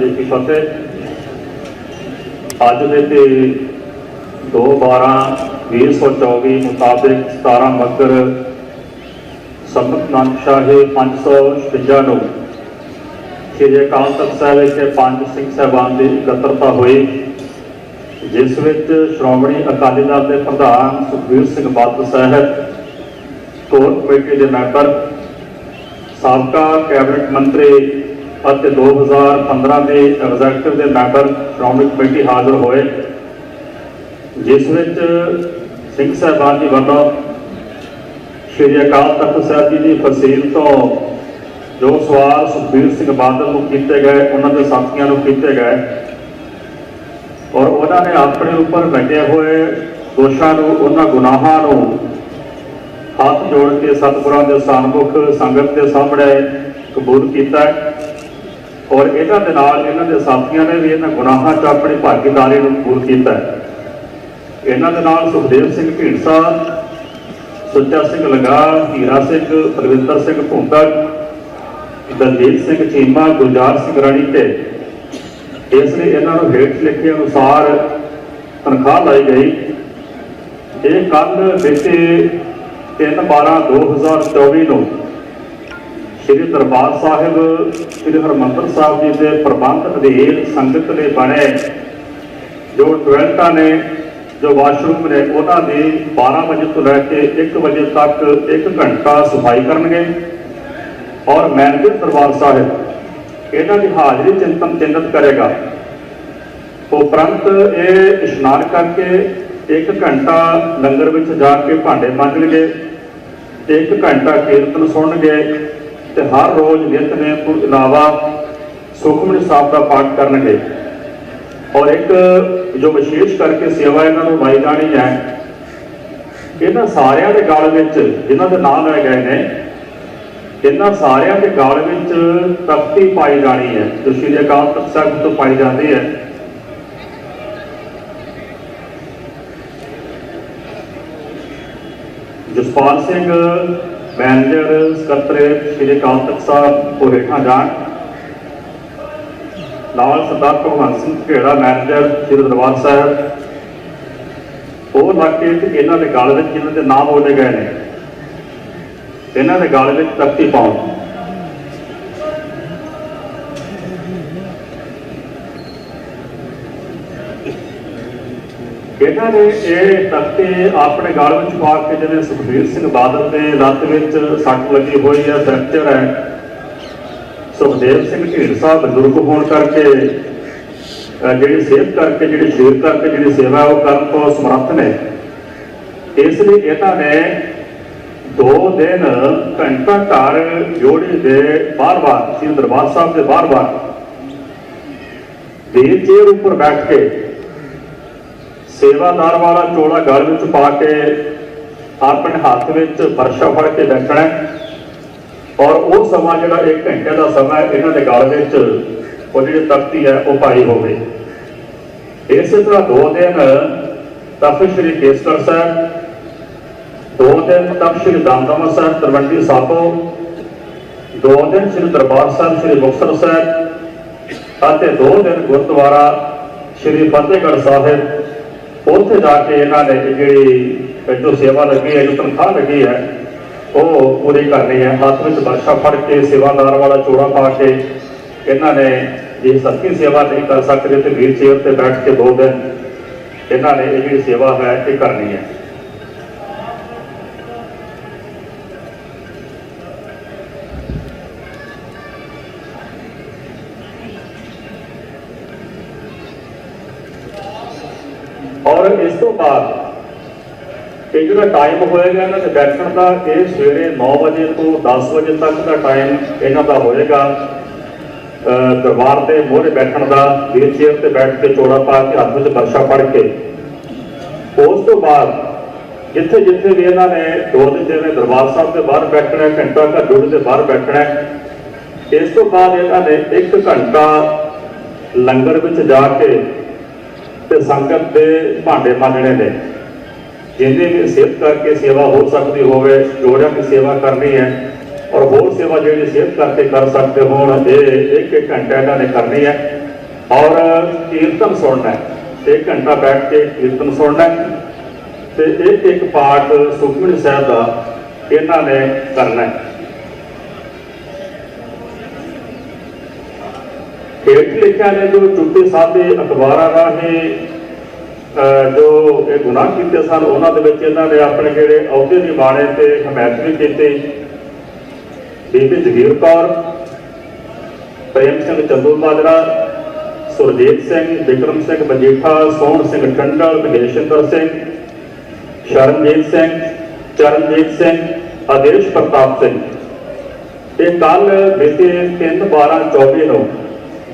ਜੀ ਕੀ ਫਤਿਹ ਅੱਜ ਦੇ ਤੇ 2/12/2024 ਮੁਤਾਬਿਕ 17 ਮੱਗਰ ਸੰਮਤ ਨਾਨਕ ਸ਼ਾਹੀ 556 ਨੂੰ। ਸ੍ਰੀ ਅਕਾਲ ਤਖਤ ਸਾਹਿਬ ਵਿਖੇ ਪੰਜ ਸਿੰਘ ਸਾਹਿਬਾਨ ਦੀ ਇਕੱਤਰਤਾ ਹੋਈ। ਜਿਸ ਵਿੱਚ ਸ਼੍ਰੋਮਣੀ ਅਕਾਲੀ ਦਲ ਦੇ ਪ੍ਰਧਾਨ ਸੁਖਬੀਰ ਸਿੰਘ ਬਾਦਲ ਸਾਹਿਬ, ਕੋਰ ਕਮੇਟੀ ਦੇ ਮੈਂਬਰ, ਸਾਬਕਾ ਕੈਬਨਿਟ ਮੰਤਰੀ ਅਤੇ 2015 ਦੇ ਐਗਜ਼ੈਕਟਿਵ ਦੇ ਮੈਂਬਰ ਸ਼੍ਰੋਮਣੀ ਕਮੇਟੀ ਹਾਜ਼ਰ ਹੋਏ, ਜਿਸ ਵਿੱਚ ਸਿੰਘ ਸਾਹਿਬਾਨ ਜੀ ਵੱਲੋਂ ਸ਼੍ਰੀ ਅਕਾਲ ਤਖਤ ਸਾਹਿਬ ਜੀ ਦੀ ਫਸੀਲ ਤੋਂ ਜੋ ਸਵਾਲ ਸੁਖਬੀਰ ਸਿੰਘ ਬਾਦਲ ਨੂੰ ਕੀਤੇ ਗਏ, ਉਹਨਾਂ ਦੇ ਸਾਥੀਆਂ ਨੂੰ ਕੀਤੇ ਗਏ, ਔਰ ਉਹਨਾਂ ਨੇ ਆਪਣੇ ਉੱਪਰ ਲੱਗੇ ਹੋਏ ਦੋਸ਼ਾਂ ਨੂੰ, ਉਹਨਾਂ ਗੁਨਾਹਾਂ ਨੂੰ ਹੱਥ ਜੋੜ ਕੇ ਸਤਿਗੁਰਾਂ ਦੇ ਸਾਨਮੁਖ ਸੰਗਤ ਦੇ ਸਾਹਮਣੇ ਕਬੂਲ ਕੀਤਾ ਔਰ ਇਹਨਾਂ ਦੇ ਨਾਲ ਇਹਨਾਂ ਦੇ ਸਾਥੀਆਂ ਨੇ ਵੀ ਇਹਨਾਂ ਗੁਨਾਹਾਂ 'ਚ ਆਪਣੀ ਭਾਗੀਦਾਰੀ ਨੂੰ ਕਬੂਲ ਕੀਤਾ ਇਹਨਾਂ ਦੇ ਨਾਲ ਸੁਖਦੇਵ ਸਿੰਘ ਢੀਂਡਸਾ, ਸੁੱਚਾ ਸਿੰਘ ਲਗਾ, ਹੀਰਾ ਸਿੰਘ, ਪ੍ਰਵਿੰਦਰ ਸਿੰਘ ਭੁੰਦੜ ਦਲਜੀਤ ਸਿੰਘ ਚੀਮਾ, ਗੁਲਜ਼ਾਰ ਸਿੰਘ ਰਾਣੀ ਤੇ ਇਸ ਲਈ ਇਹਨਾਂ ਨੂੰ ਹੇਠ ਲਿਖੇ ਅਨੁਸਾਰ ਤਨਖਾਹ ਲਾਈ ਗਈ। ਇਹ ਕੱਲ ਬੀਤੇ 3/12/2024 ਨੂੰ ਸ੍ਰੀ ਦਰਬਾਰ ਸਾਹਿਬ, ਸ੍ਰੀ ਹਰਮੰਦਰ ਸਾਹਿਬ ਜੀ ਦੇ ਪ੍ਰਬੰਧ ਅਧੀਨ ਸੰਗਤ ਦੇ ਬਣੇ ਜੋ ਟੋਇਲਟਾਂ ਨੇ, ਜੋ ਵਾਸ਼ਰੂਮ ਨੇ, ਉਹਨਾਂ ਦੀ 12 ਵਜੇ ਤੋਂ ਲੈ ਕੇ 1 ਵਜੇ ਤੱਕ 1 ਘੰਟਾ ਸਫ਼ਾਈ ਕਰਨਗੇ। ਔਰ ਮੈਨੇਜਰ ਦਰਬਾਰ ਸਾਹਿਬ, ਇਹਨਾਂ ਦੀ ਹਾਜ਼ਰੀ ਚਿੰਤਨ ਚਿੰਨਤ ਕਰੇਗਾ। ਉਪਰੰਤ ਇਹ ਇਸ਼ਨਾਨ ਕਰਕੇ 1 ਘੰਟਾ ਲੰਗਰ ਵਿੱਚ ਜਾ ਕੇ ਭਾਂਡੇ ਮਾਂਜਣਗੇ 1 ਘੰਟਾ ਕੀਰਤਨ ਸੁਣਨਗੇ ਤੇ ਹਰ ਰੋਜ਼ ਨਿਤਨੇਮ ਤੋਂ ਇਲਾਵਾ ਸੁਖਮਨੀ ਸਾਹਿਬ ਦਾ ਪਾਠ ਕਰਨਗੇ। ਔਰ ਇੱਕ ਜੋ ਵਿਸ਼ੇਸ਼ ਕਰਕੇ ਸੇਵਾ ਇਹਨਾਂ ਨੂੰ ਲਾਈ ਜਾਣੀ ਹੈ, ਇਹਨਾਂ ਸਾਰਿਆਂ ਦੇ ਗਲ ਵਿੱਚ ਜਿਨ੍ਹਾਂ ਦੇ ਨਾਮ ਲਏ ਗਏ ਨੇ, ਇਹਨਾਂ ਸਾਰਿਆਂ ਦੇ ਗਲ ਵਿੱਚ ਤਖਤੀ ਪਾਈ ਜਾਣੀ ਹੈ, ਜੋ ਸ਼੍ਰੀ ਅਕਾਲ ਤਖਤ ਸਾਹਿਬ ਤੋਂ ਪਾਈ ਜਾਂਦੀ ਹੈ। ਜਸਪਾਲ ਸਿੰਘ ਮੈਨੇਜਰ ਸਕੱਤਰੇਤ ਸ਼੍ਰੀ ਅਕਾਲ ਤਖਤ ਸਾਹਿਬ ਉਹ ਹੇਠਾਂ ਜਾਣ। ਨਾਲ ਸਰਦਾਰ ਭਗਵੰਤ ਸਿੰਘ ਘੇੜਾ ਮੈਨੇਜਰ ਸ਼੍ਰੀ ਦਰਬਾਰ ਸਾਹਿਬ। ਉਹ ਇਲਾਕੇ ਤੇ ਇਹਨਾਂ ਦੇ ਗਾਲ ਵਿੱਚ ਜਿਨ੍ਹਾਂ ਦੇ ਨਾਮ ਬੋਲੇ ਗਏ ਨੇ। ਇਹਨਾਂ ਦੇ ਗਾਲ ਵਿੱਚ ਤਖਤੀ ਪਾਉਣ। ਇਹਨਾਂ ਨੇ ਇਹ ਤਖਤੇ ਆਪਣੇ ਗਲ ਵਿੱਚ ਪਾ ਕੇ ਜਿਵੇਂ ਸੁਖਬੀਰ ਸਿੰਘ ਬਾਦਲ ਦੇ ਲੱਤ ਵਿੱਚ ਸੱਟ ਲੱਗੀ ਹੋਈ ਹੈ ਫ੍ਰੈਕਚਰ ਹੈ। ਸੁਖਦੇਵ ਸਿੰਘ ਢੀਂਡਸਾ ਬਜ਼ੁਰਗ ਹੋਣ ਕਰਕੇ ਜਿਹੜੀ ਸੇਵ ਕਰਕੇ, ਜਿਹੜੀ ਸ਼ਰੀਰ ਕਰਕੇ ਜਿਹੜੀ ਸੇਵਾ ਉਹ ਕਰਨ ਤੋਂ ਸਮਰੱਥ ਨੇ। ਇਸ ਲਈ ਇਹਨਾਂ ਨੇ ਦੋ ਦਿਨ ਘੰਟਾ ਘਰ ਜੋੜੀ ਦੇ ਬਾਰ-ਬਾਰ ਸ੍ਰੀ ਦਰਬਾਰ ਸਾਹਿਬ ਦੇ ਬਾਰ-ਬਾਰ ਵੀਲ ਚੇਅਰ ਉੱਪਰ ਬੈਠ ਕੇ ਸੇਵਾਦਾਰ ਵਾਲਾ ਚੋਲਾ ਗਲ ਵਿੱਚ ਪਾ ਕੇ ਆਪਣੇ ਹੱਥ ਵਿੱਚ ਫਰਸ਼ਾ ਫੜ ਕੇ ਬੈਠਣਾ ਔਰ ਉਹ ਸਮਾਂ ਜਿਹੜਾ 1 ਘੰਟੇ ਦਾ ਸਮਾਂ ਇਹਨਾਂ ਦੇ ਗਲ ਵਿੱਚ ਉਹ ਜਿਹੜੀ ਤਖਤੀ ਹੈ, ਉਹ ਪਾਈ ਹੋਵੇ। ਇਸੇ ਤਰ੍ਹਾਂ ਦੋ ਦਿਨ ਤਖਤ ਸ੍ਰੀ ਕੇਸਗੜ੍ਹ ਸਾਹਿਬ, ਦੋ ਦਿਨ ਤਖਤ ਸ੍ਰੀ ਦਮਦਮਾ ਸਾਹਿਬ, ਤਲਵੰਡੀ ਸਾਬੋ, ਦੋ ਦਿਨ ਸ੍ਰੀ ਦਰਬਾਰ ਸਾਹਿਬ, ਸ੍ਰੀ ਮੁਕਤਸਰ ਸਾਹਿਬ, ਅਤੇ ਦੋ ਦਿਨ ਗੁਰਦੁਆਰਾ ਸ੍ਰੀ ਫਤਿਹਗੜ੍ਹ ਸਾਹਿਬ ਉੱਥੇ ਜਾ ਕੇ ਇਹਨਾਂ ਨੇ ਜਿਹੜੀ ਜੋ ਸੇਵਾ ਲੱਗੀ ਹੈ, ਜੋ ਤਨਖਾਹ ਲੱਗੀ ਹੈ, ਉਹ ਪੂਰੀ ਕਰਨੀ ਹੈ। ਹੱਥ ਵਿੱਚ ਬਰਸ਼ਾ ਫੜ ਕੇ, ਸੇਵਾਦਾਰ ਵਾਲਾ ਚੋੜਾ ਪਾ ਕੇ ਇਹਨਾਂ ਨੇ ਜੇ ਸੱਚੀ ਸੇਵਾ ਨਹੀਂ ਕਰ ਸਕਦੇ ਤੇ ਵੀਰ ਚੇਅਰ ਤੇ ਬੈਠ ਕੇ ਦੋ ਦਿਨ ਇਹਨਾਂ ਨੇ ਇਹ ਜਿਹੜੀ ਸੇਵਾ ਹੈ, ਇਹ ਕਰਨੀ ਹੈ ਔਰ ਇਸ ਤੋਂ ਬਾਅਦ ਇਹ ਜਿਹੜਾ ਟਾਈਮ ਹੋਏਗਾ ਇਹਨਾਂ ਦੇ ਬੈਠਣ ਦਾ, ਇਹ ਸਵੇਰੇ 9 ਵਜੇ ਤੋਂ 10 ਵਜੇ ਤੱਕ ਦਾ ਟਾਈਮ ਇਹਨਾਂ ਦਾ ਹੋਏਗਾ। ਦਰਬਾਰ ਦੇ ਮੋਹਰੇ ਬੈਠਣ ਦਾ ਵੀਲ ਚੇਅਰ ਤੇ ਬੈਠ ਕੇ ਚੋੜਾ ਪਾ ਕੇ ਹੱਥ ਵਿੱਚ ਬਰਸ਼ਾ ਫੜ ਕੇ। ਉਸ ਤੋਂ ਬਾਅਦ ਜਿੱਥੇ ਜਿੱਥੇ ਵੀ ਇਹਨਾਂ ਨੇ ਦੋ ਦਿਨ ਜਿਵੇਂ ਦਰਬਾਰ ਸਾਹਿਬ ਦੇ ਬਾਹਰ ਬੈਠਣਾ, ਘੰਟਾ ਘਰ ਜੋੜ ਦੇ ਬਾਹਰ ਬੈਠਣਾ, ਇਸ ਤੋਂ ਬਾਅਦ ਇਹਨਾਂ ਨੇ 1 ਘੰਟਾ ਲੰਗਰ ਵਿੱਚ ਜਾ ਕੇ ਤੇ ਸੰਗਤ ਦੇ ਭਾਂਡੇ ਮਾਂਜਣੇ ਨੇ। ਜਿਹਦੇ ਵੀ ਸਿਹਤ ਕਰਕੇ ਸੇਵਾ ਹੋ ਸਕਦੀ ਹੋਵੇ, ਜੋੜਿਆਂ ਦੀ ਸੇਵਾ ਕਰਨੀ ਹੈ, ਔਰ ਹੋਰ ਸੇਵਾ ਜਿਹੜੀ ਸਿਹਤ ਕਰਕੇ ਕਰ ਸਕਦੇ ਹੋਣ, ਇਹ ਇੱਕ ਇੱਕ ਘੰਟਾ ਇਹਨਾਂ ਨੇ ਕਰਨੀ ਹੈ। ਔਰ ਕੀਰਤਨ ਸੁਣਨਾ ਹੈ। ਇੱਕ ਘੰਟਾ ਬੈਠ ਕੇ ਕੀਰਤਨ ਸੁਣਨਾ ਹੈ। ਤੇ ਇੱਕ ਇੱਕ ਪਾਠ ਸੁਖਮਨੀ ਸਾਹਿਬ ਦਾ ਇਹਨਾਂ ਨੇ ਕਰਨਾ ਹੈ। ਹੇਠ ਲਿਖਿਆ ਨੇ ਜੋ ਚੁੱਪੇ ਸਾਦੇ ਅਖਬਾਰਾਂ ਰਾਹੀਂ ਜੋ ਇਹ ਗੁਨਾਹ ਕੀਤੇ ਸਨ, ਉਹਨਾਂ ਦੇ ਵਿੱਚ ਇਹਨਾਂ ਨੇ ਆਪਣੇ ਜਿਹੜੇ ਅਹੁਦੇ ਨਿਭਾਣੇ ਬਾਣੇ ਤੇ ਹਮਾਇਤ ਵੀ ਕੀਤੀ। ਬੀਬੀ ਜਗੀਰ ਕੌਰ, ਪ੍ਰੇਮ ਸਿੰਘ ਚੰਦੂ ਮਾਜਰਾ ਸੁਰਜੀਤ ਸਿੰਘ, ਵਿਕਰਮ ਸਿੰਘ ਮਜੀਠਾ, ਸੋਹਣ ਸਿੰਘ ਟੰਡਲ ਮਹੇਸ਼ਿੰਦਰ ਸਿੰਘ, ਸ਼ਰਨਜੀਤ ਸਿੰਘ, ਚਰਨਜੀਤ ਸਿੰਘ, ਆਦੇਸ਼ ਪ੍ਰਤਾਪ ਸਿੰਘ। ਇਹ ਕੱਲ ਬੀਤੇ 3 12 24 ਨੂੰ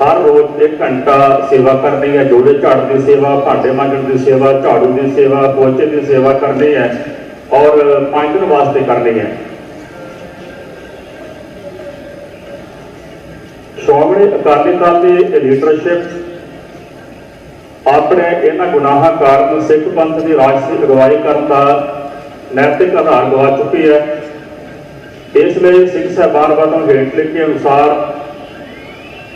ਹਰ ਰੋਜ਼ 1 ਘੰਟਾ ਸੇਵਾ ਕਰਨੀ ਹੈ। ਜੋੜੇ ਝਾੜ ਦੀ ਸੇਵਾ, ਭਾਂਡੇ ਮਾਂਜਣ ਦੀ ਸੇਵਾ, ਝਾੜੂ ਦੀ ਸੇਵਾ, ਪੋਚੇ ਦੀ ਸੇਵਾ ਕਰਨੀ ਹੈ ਔਰ ਪੰਜ ਦਿਨ ਵਾਸਤੇ ਕਰਨੀ ਹੈ। ਸ਼੍ਰੋਮਣੀ ਅਕਾਲੀ ਦਲ ਦੀ ਲੀਡਰਸ਼ਿਪ ਆਪਣੇ ਇਹਨਾਂ ਗੁਨਾਹਾਂ ਕਾਰਨ ਸਿੱਖ ਪੰਥ ਦੀ ਰਾਜਸੀ ਅਗਵਾਈ ਕਰਨ ਦਾ ਨੈਤਿਕ ਆਧਾਰ ਗਵਾ ਚੁੱਕੀ ਹੈ। ਇਸ ਲਈ ਸਿੱਖ ਸਾਹਿਬਾਨ ਵੱਲੋਂ ਹੇਠ ਲਿਖੇ ਅਨੁਸਾਰ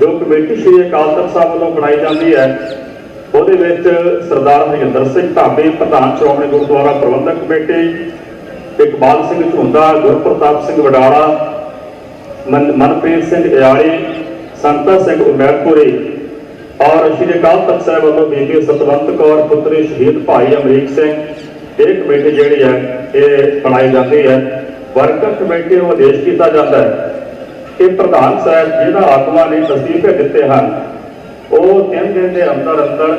ਜੋ ਕਮੇਟੀ ਸ਼੍ਰੀ ਅਕਾਲ ਤਖਤ ਸਾਹਿਬ ਵੱਲੋਂ ਬਣਾਈ ਜਾਂਦੀ ਹੈ, ਉਹਦੇ ਵਿੱਚ ਸਰਦਾਰ ਹਰਿੰਦਰ ਸਿੰਘ ਢਾਬੇ ਪ੍ਰਧਾਨ ਸ਼੍ਰੋਮਣੀ ਗੁਰਦੁਆਰਾ ਪ੍ਰਬੰਧਕ ਕਮੇਟੀ, ਇਕਬਾਲ ਸਿੰਘ ਝੁੰਦਾ ਗੁਰਪ੍ਰਤਾਪ ਸਿੰਘ ਵਡਾਲਾ, ਮਨ- ਮਨਪ੍ਰੀਤ ਸਿੰਘ ਇਆਲੀ ਸੰਤਾ ਸਿੰਘ ਉਮੈਰਪੁਰੀ ਔਰ ਸ਼੍ਰੀ ਅਕਾਲ ਤਖਤ ਸਾਹਿਬ ਵੱਲੋਂ ਬੀਬੀ ਸਤਵੰਤ ਕੌਰ, ਪੁੱਤਰੀ ਸ਼ਹੀਦ ਭਾਈ ਅਮਰੀਕ ਸਿੰਘ, ਇਹ ਕਮੇਟੀ ਜਿਹੜੀ ਹੈ, ਇਹ ਬਣਾਈ ਜਾਂਦੀ ਹੈ। ਵਰਕਰ ਕਮੇਟੀ ਨੂੰ ਆਦੇਸ਼ ਕੀਤਾ ਜਾਂਦਾ ਹੈ। ਕਿ ਪ੍ਰਧਾਨ ਸਾਹਿਬ ਜਿਹਨਾਂ ਆਤਮਾ ਨੇ ਅਸਤੀਫੇ ਦਿੱਤੇ ਹਨ, ਉਹ ਤਿੰਨ ਦਿਨ ਦੇ ਅੰਦਰ ਅੰਦਰ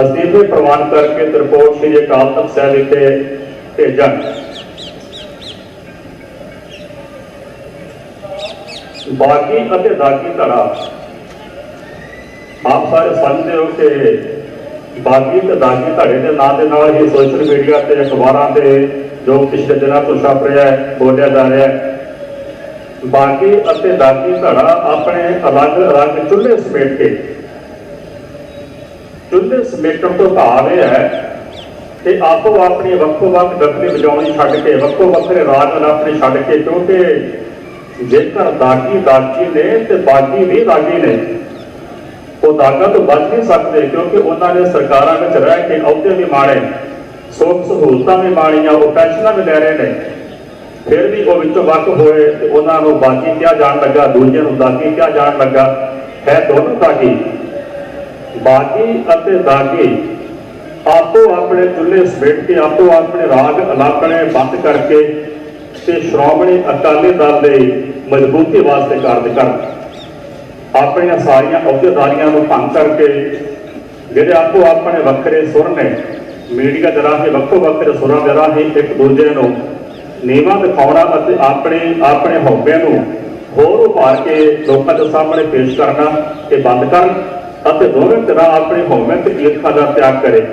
ਅਸਤੀਫੇ ਪ੍ਰਵਾਨ ਕਰਕੇ ਤੇ ਸ਼੍ਰੀ ਅਕਾਲ ਤਖਤ ਸਾਹਿਬ ਵਿਖੇ ਭੇਜਣ। ਬਾਗੀ ਅਤੇ ਦਾਗੀ ਧੜਾ। ਆਪ ਸਾਰੇ ਸਮਝਦੇ ਹੋ ਕਿ ਬਾਗੀ ਤੇ ਦਾਗੀ ਧੜੇ ਦੇ ਨਾਂ ਦੇ ਨਾਲ ਹੀ ਸੋਸ਼ਲ ਮੀਡੀਆ ਤੇ ਅਖਬਾਰਾਂ ਤੇ ਜੋ ਪਿਛਲੇ ਦਿਨਾਂ ਤੋਂ ਛਪ ਰਿਹਾ ਹੈ, ਬੋਲਿਆ ਜਾ ਰਿਹਾ ਹੈ। ਬਾਗੀ ਅਤੇ ਦਾਗੀ ਧੜਾ ਆਪਣੇ ਅਲੱਗ-ਅਲੱਗ ਚੁੱਲ੍ਹੇ ਸਮੇਟ ਕੇ। ਚੁੱਲ੍ਹੇ ਸਮੇਟਣ ਤੋਂ ਭਾਵ ਇਹ ਹੈ ਕਿ ਆਪੋ ਆਪਣੀ ਵੱਖੋ ਵੱਖ ਡੱਬੀ ਵਜਾਉਣੀ ਛੱਡ ਕੇ, ਵੱਖੋ ਵੱਖਰੇ ਰਾਗ ਆਪਣੇ ਛੱਡ ਕੇ, ਕਿਉਂਕਿ ਜੇਕਰ ਦਾਗੀ ਦਾਗੀ ਨੇ ਤੇ ਬਾਗੀ ਵੀ ਦਾਗੀ ਨੇ, ਉਹ ਦਾਗਾ ਤੋਂ ਬਚ ਨਹੀਂ ਸਕਦੇ ਕਿਉਂਕਿ ਉਹਨਾਂ ਨੇ ਸਰਕਾਰਾਂ ਵਿੱਚ ਰਹਿ ਕੇ ਅਹੁਦੇ ਵੀ ਮਾੜੇ, ਸੁੱਖ ਸਹੂਲਤਾਂ ਵੀ ਮਾਣੀਆਂ ਉਹ ਪੈਨਸ਼ਨਾਂ ਵੀ ਲੈ ਰਹੇ ਨੇ। ਫਿਰ ਵੀ ਉਹ ਵਿੱਚੋਂ ਵੱਖ ਹੋਏ ਤੇ ਉਹਨਾਂ ਨੂੰ ਬਾਗੀ ਕਿਹਾ ਜਾਣ ਲੱਗਾ, ਦੂਜੇ ਨੂੰ ਦਾਗੀ ਕਿਹਾ ਜਾਣ ਲੱਗਾ। ਹੈ ਦੋਨੋਂ ਦਾਗੀ। ਬਾਗੀ ਅਤੇ ਦਾਗੀ ਆਪੋ ਆਪਣੇ ਚੁੱਲ੍ਹੇ ਸਮੇਟ ਕੇ, ਆਪੋ ਆਪਣੇ ਰਾਗ ਅਲਾਪਣੇ ਬੰਦ ਕਰਕੇ ਤੇ ਸ਼੍ਰੋਮਣੀ ਅਕਾਲੀ ਦਲ ਦੇ ਮਜ਼ਬੂਤੀ ਵਾਸਤੇ ਕਾਰਜ ਕਰਨ। ਆਪਣੀਆਂ ਸਾਰੀਆਂ ਅਹੁਦੇਦਾਰੀਆਂ ਨੂੰ ਭੰਗ ਕਰਕੇ ਜਿਹੜੇ ਆਪੋ ਆਪਣੇ ਵੱਖਰੇ ਸੁਰ ਨੇ, ਮੀਡੀਆ ਦੇ ਰਾਹੀਂ ਵੱਖੋ ਵੱਖਰੇ ਸੁਰਾਂ ਦੇ ਰਾਹੀਂ ਇੱਕ ਦੂਜੇ ਨੂੰ ਨੀਵਾਂ ਦਿਖਾਉਣਾ ਅਤੇ ਆਪਣੇ ਆਪਣੇ ਹੌਬੇ ਨੂੰ ਹੋਰ ਉਭਾਰ ਕੇ ਲੋਕਾਂ ਦੇ ਸਾਹਮਣੇ ਪੇਸ਼ ਕਰਨਾ ਇਹ ਬੰਦ ਕਰਨ ਅਤੇ ਦੋਵੇਂ ਤਰ੍ਹਾਂ ਆਪਣੇ ਹਉਮੈ ਤੇ ਈਰਖਾ ਦਾ ਤਿਆਗ ਕਰੇ।